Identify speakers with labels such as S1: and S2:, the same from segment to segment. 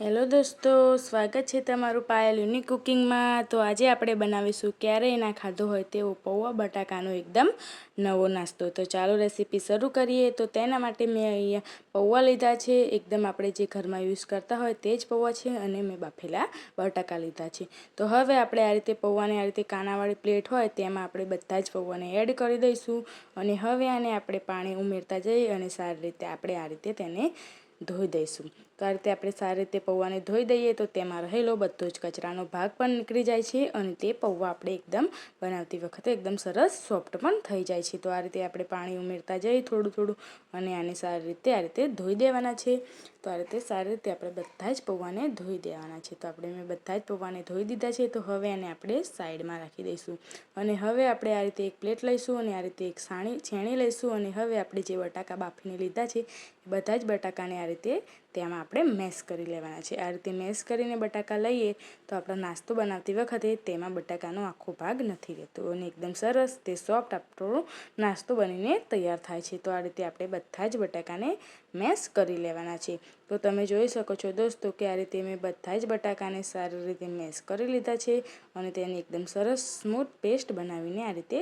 S1: Hello દોસ્તો, સ્વાગત છે તમારું પાયલ યુનિક કુકિંગમાં. તો આજે આપણે બનાવીશું ક્યારેય ના ખાધો હોય તેવો પૌવા બટાકાનો એકદમ નવો નાસ્તો. તો ચાલો રેસીપી શરૂ કરીએ. તો તેના માટે મેં અહીંયા પૌવા લીધા છે. એકદમ આપણે જે ઘરમાં યુઝ કરતા હોય તે જ પૌવા છે અને મેં બાફેલા બટાકા લીધા છે. તો હવે આપણે આ રીતે પૌવાને આ રીતે કાનાવાળી પ્લેટ હોય તેમાં આપણે બધા જ પૌવાને એડ કરી દઈશું અને હવે આને આપણે પાણી ઉમેરતા જઈએ અને સારી રીતે આપણે આ રીતે તેને ધોઈ દઈશું. આ રીતે આપણે સારી રીતે પૌવાને ધોઈ દઈએ તો તેમાં રહેલો બધો જ કચરાનો ભાગ પણ નીકળી જાય છે અને તે પૌવા આપણે એકદમ બનાવતી વખતે એકદમ સરસ સોફ્ટ પણ થઈ જાય છે. તો આ રીતે આપણે પાણી ઉમેરતા જઈએ થોડું થોડું અને આને સારી રીતે આ રીતે ધોઈ દેવાના છે. તો આ રીતે સારી રીતે આપણે બધા જ પૌવાને ધોઈ દેવાના છે. તો આપણે મેં બધા જ પૌવાને ધોઈ દીધા છે. તો હવે એને આપણે સાઈડમાં રાખી દઈશું. અને હવે આપણે આ રીતે એક પ્લેટ લઈશું અને આ રીતે એક સાણી, છેણી લઈશું અને હવે આપણે જે બટાકા બાફીને લીધા છે બધા જ બટાકાને આ રીતે તેમાં આપણે મેશ કરી લેવાના છે. આ રીતે મેશ કરીને બટાકા લઈએ તો આપણો નાસ્તો બનાવતી વખતે તેમાં બટાકાનો આખો ભાગ નથી રહેતો અને એકદમ સરસ તે સોફ્ટ આપણો નાસ્તો બનીને તૈયાર થાય છે. તો આ રીતે આપણે બધા જ બટાકાને મેશ કરી લેવાના છે. તો તમે જોઈ શકો છો દોસ્તો કે આ રીતે મેં બધા જ બટાકાને સારી રીતે મેશ કરી લીધા છે અને તેની એકદમ સરસ સ્મૂથ પેસ્ટ બનાવીને આ રીતે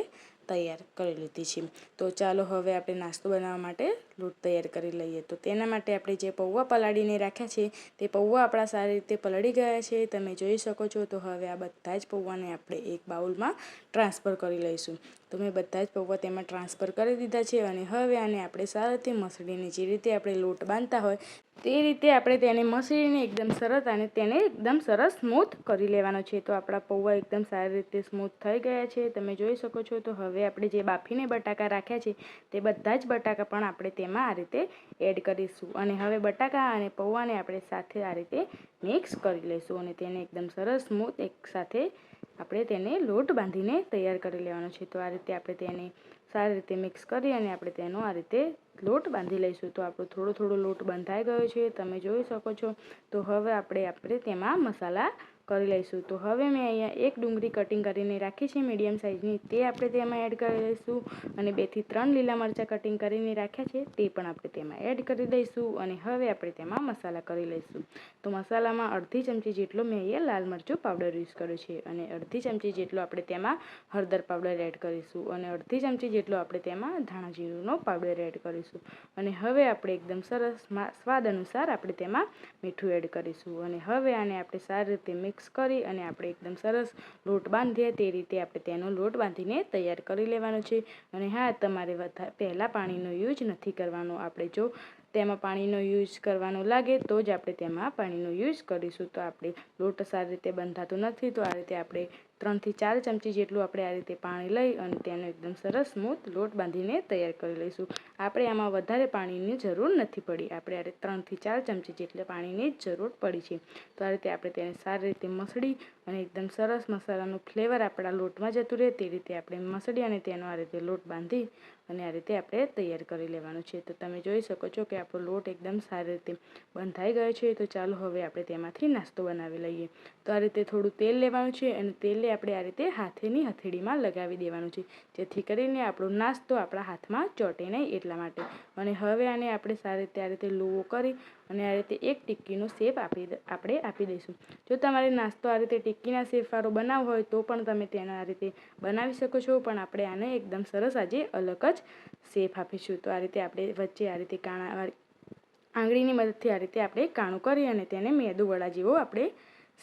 S1: તૈયાર કરી લીધી છે. તો ચાલો હવે આપણે નાસ્તો બનાવવા માટે લોટ તૈયાર કરી લઈએ. તો તેના માટે આપણે જે પૌવા પલાળીને રાખ્યા છે, તે પૌવા આપણા સારી રીતે પલળી ગયા છે. તમે જોઈ શકો છો, તો હવે આ બધા જ પૌવાને આપણે એક બાઉલમાં ટ્રાન્સફર કરી લઈશું. તો મેં બધા જ પૌવા તેમાં ટ્રાન્સફર કરી દીધા છે અને હવે આને આપણે સારાથી મસળીને જે રીતે આપણે લોટ બાંધતા હોય, તે રીતે આપણે તેને મસળીને એકદમ સરસ અને તેને એકદમ સરસ સ્મૂથ કરી લેવાનો છે. તો આપણા પૌવા એકદમ સારી રીતે સ્મૂથ થઈ ગયા છે. તમે જોઈ શકો છો, તો હવે આપણે જે બાફીને બટાકા રાખ્યા છે, તે બધા જ બટાકા પણ આપણે તેમાં આ રીતે એડ કરીશું. અને હવે બટાકા અને પૌવાને આપણે સાથે આ રીતે મિક્સ કરી લઈશું અને તેને એકદમ સરસ સ્મૂથ એક સાથે આપણે તેને લોટ બાંધીને તૈયાર કરી લેવાનો છે. તો આ રીતે આપણે તેને સારી રીતે મિક્સ કરી અને આપણે તેનો આ રીતે લોટ બાંધી લઈશું. તો આપણો થોડો થોડો લોટ બંધાઈ ગયો છે. તમે જોઈ શકો છો. તો હવે આપણે આપણે તેમાં મસાલા કરી લઈશું. તો હવે મેં અહીંયા એક ડુંગળી કટિંગ કરીને રાખી છે મીડિયમ સાઇઝની તે આપણે તેમાં એડ કરી દઈશું અને બેથી ત્રણ લીલા મરચાં કટિંગ કરીને રાખ્યા છે. તે પણ આપણે તેમાં એડ કરી દઈશું અને હવે આપણે તેમાં મસાલા કરી લઈશું. તો મસાલામાં અડધી ચમચી જેટલો મેં અહીંયા લાલ મરચું પાવડર યુઝ કર્યો છે અને અડધી ચમચી જેટલો આપણે તેમાં હળદર પાવડર એડ કરીશું અને અડધી ચમચી જેટલો આપણે તેમાં ધાણા જીરુંનો પાવડર એડ કરીશું. અને હવે આપણે એકદમ સરસ સ્વાદ અનુસાર આપણે તેમાં મીઠું એડ કરીશું. અને હવે આને આપણે સારી રીતે મિક્સ મિક્સ કરી અને આપણે એકદમ સરસ લોટ બાંધીએ તે રીતે આપણે તેનો લોટ બાંધીને તૈયાર કરી લેવાનો છે. અને હા, તમારે પહેલાં પાણીનો યુઝ નથી કરવાનો. આપણે જો તેમાં પાણીનો યુઝ કરવાનો લાગે તો જ આપણે તેમાં પાણીનો યુઝ કરીશું. તો આપણે લોટ સારી રીતે બંધાતો નથી. તો આ રીતે આપણે ત્રણથી ચાર ચમચી જેટલું આપણે આ રીતે પાણી લઈ અને તેનો એકદમ સરસ સ્મૂથ લોટ બાંધીને તૈયાર કરી લઈશું. આપણે આમાં વધારે પાણીની જરૂર નથી પડી. આપણે આ ત્રણથી ચાર ચમચી જેટલે પાણીની જરૂર પડી છે. તો આ રીતે આપણે તેને સારી રીતે મસળી અને એકદમ સરસ મસાલાનું ફ્લેવર આપણા લોટમાં જતું રહે તે રીતે આપણે મસળી અને તેનો આ રીતે લોટ બાંધી અને આ રીતે આપણે તૈયાર કરી લેવાનું છે. તો તમે જોઈ શકો છો કે આપણો લોટ એકદમ સારી રીતે બંધાઈ ગયો છે. તો ચાલો હવે આપણે તેમાંથી નાસ્તો બનાવી લઈએ. તો આ રીતે થોડું તેલ લેવાનું છે અને તેલને આપણે આ રીતે હાથેની હથેળીમાં લગાવી દેવાનું છે. જેથી કરીને આપણો નાસ્તો આપણા હાથમાં ચોટે નહીં એટલા માટે. અને હવે આને આપણે સારી રીતે આ રીતે લુવો કરી અને આ રીતે એક ટિક્કીનો શેપ આપી આપણે આપી દઈશું. જો તમારે નાસ્તો આ રીતે ટિક્કીના શેપવાળો બનાવવો હોય તો પણ તમે તેના આ રીતે બનાવી શકો છો. પણ આપણે આને એકદમ સરસ આજે અલગ જ શેપ આપીશું. તો આ રીતે આપણે વચ્ચે આ રીતે કાણા, આંગળીની મદદથી આ રીતે આપણે કાણું કરી અને તેને મેદુ વડા જેવો આપણે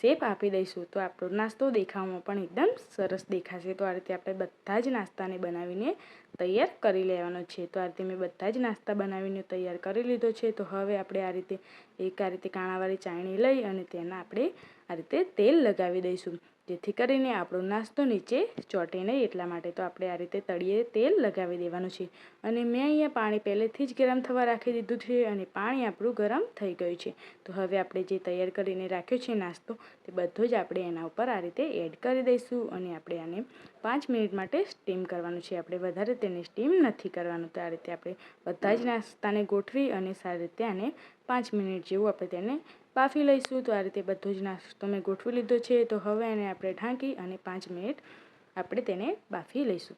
S1: શેપ આપી દઈશું. તો આપણો નાસ્તો દેખાવામાં પણ એકદમ સરસ દેખાશે. તો આ રીતે આપણે બધા જ નાસ્તાને બનાવીને તૈયાર કરી લેવાનો છે. તો આ રીતે મેં બધા જ નાસ્તા બનાવીને તૈયાર કરી લીધો છે. તો હવે આપણે આ રીતે એક આ રીતે કાણાવાળી ચાયણી લઈ અને તેના આપણે આ રીતે તેલ લગાવી દઈશું. જેથી કરીને આપણો નાસ્તો નીચે ચોટે નહીં એટલા માટે તો આપણે આ રીતે તળીએ તેલ લગાવી દેવાનું છે. અને મેં અહીંયા પાણી પહેલેથી જ ગરમ થવા રાખી દીધું છે અને પાણી આપણું ગરમ થઈ ગયું છે. તો હવે આપણે જે તૈયાર કરીને રાખ્યો છે નાસ્તો તે બધો જ આપણે એના ઉપર આ રીતે એડ કરી દઈશું અને આપણે આને પાંચ મિનિટ માટે સ્ટીમ કરવાનું છે. આપણે વધારે તેને સ્ટીમ નથી કરવાનું. તો આ રીતે આપણે બધા જ નાસ્તાને ગોઠવી અને સારી રીતે આને પાંચ મિનિટ જેવું આપણે તેને બાફી લઈશું તો આ રીતે બધો જ નાસ્તો મેં ગોઠવી લીધો છે. તો હવે એને આપણે ઢાંકી અને પાંચ મિનિટ આપણે તેને બાફી લઈશું.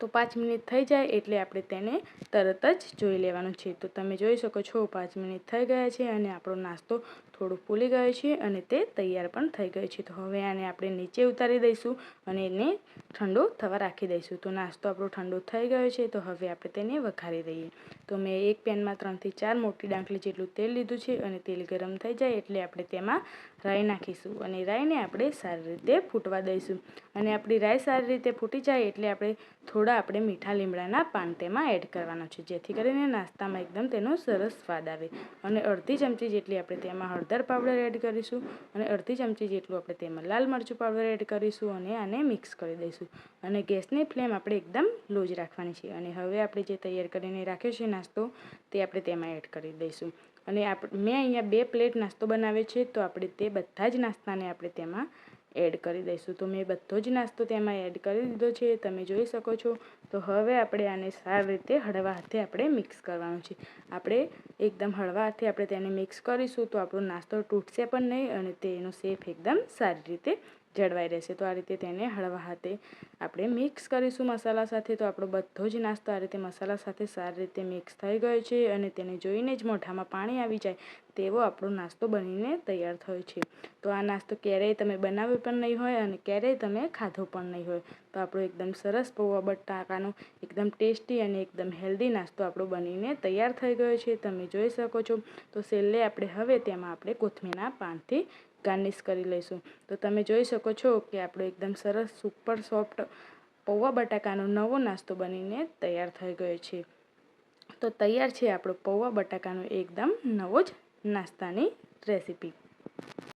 S1: તો પાંચ મિનિટ થઈ જાય એટલે આપણે તેને તરત જ જોઈ લેવાનું છે. તો તમે જોઈ શકો છો પાંચ મિનિટ થઈ ગયા છે અને આપણો નાસ્તો થોડો ફૂલી ગયો છે અને તે તૈયાર પણ થઈ ગયું છે. તો હવે આને આપણે નીચે ઉતારી દઈશું અને એને ઠંડો થવા રાખી દઈશું. તો નાસ્તો આપણો ઠંડો થઈ ગયો છે. તો હવે આપણે તેને વઘારી દઈએ. તો મેં એક પેનમાં ત્રણથી ચાર મોટી ડાંકલી જેટલું તેલ લીધું છે અને તેલ ગરમ થઈ જાય એટલે આપણે તેમાં રાઈ નાખીશું અને રાઈને આપણે સારી રીતે ફૂટવા દઈશું. અને આપણી રાઈ સારી રીતે ફૂટી જાય એટલે આપણે થોડા આપણે મીઠા લીમડાના પાન તેમાં એડ કરવાના છે. જેથી કરીને નાસ્તામાં એકદમ તેનો સરસ સ્વાદ આવે અને અડધી ચમચી જેટલી આપણે તેમાં હળદર પાવડર એડ કરીશું અને અડધી ચમચી જેટલું આપણે તેમાં લાલ મરચું પાવડર એડ કરીશું અને આને મિક્સ કરી દઈશું. અને ગેસની ફ્લેમ આપણે એકદમ લો જ રાખવાની છે. અને હવે આપણે જે તૈયાર કરીને રાખ્યો છે નાસ્તો, તે આપણે તેમાં એડ કરી દઈશું. અને આપ, મેં અહીંયા બે પ્લેટ નાસ્તો બનાવ્યો છે, તો આપણે તે બધા જ નાસ્તાને આપણે તેમાં એડ કરી દઈશું. તો મેં બધો જ નાસ્તો તેમાં એડ કરી દીધો છે. તમે જોઈ શકો છો. તો હવે આપણે આને સારી રીતે હળવા હાથે આપણે મિક્સ કરવાનું છે. આપણે એકદમ હળવા હાથે આપણે તેને મિક્સ કરીશું તો આપણો નાસ્તો તૂટશે પણ નહીં અને તેનો શેપ એકદમ સારી રીતે જળવાઈ રહેશે. તો આ રીતે તેને હળવા હાથે આપણે મિક્સ કરીશું મસાલા સાથે. તો આપણો બધો જ નાસ્તો આ રીતે મસાલા સાથે સારી રીતે મિક્સ થઈ ગયો છે અને તેને જોઈને જ મોઢામાં પાણી આવી જાય તેવો આપણો નાસ્તો બનીને તૈયાર થયો છે. તો આ નાસ્તો ક્યારેય તમે બનાવ્યો પણ નહીં હોય અને ક્યારેય તમે ખાધો પણ નહીં હોય. તો આપણો એકદમ સરસ પૌવા બટાકાનો એકદમ ટેસ્ટી અને એકદમ હેલ્ધી નાસ્તો આપણો બનીને તૈયાર થઈ ગયો છે. તમે જોઈ શકો છો. તો છેલ્લે આપણે હવે તેમાં આપણે કોથમીરના પાનથી ગાર્નિશ કરી લઈશું. તો તમે જોઈ શકો છો કે આપણો એકદમ સરસ સુપર સોફ્ટ પૌવા બટાકાનો નવો નાસ્તો બનીને તૈયાર થઈ ગયો છે. તો તૈયાર છે આપણો પૌવા બટાકાનો એકદમ નવો જ નાસ્તાની રેસીપી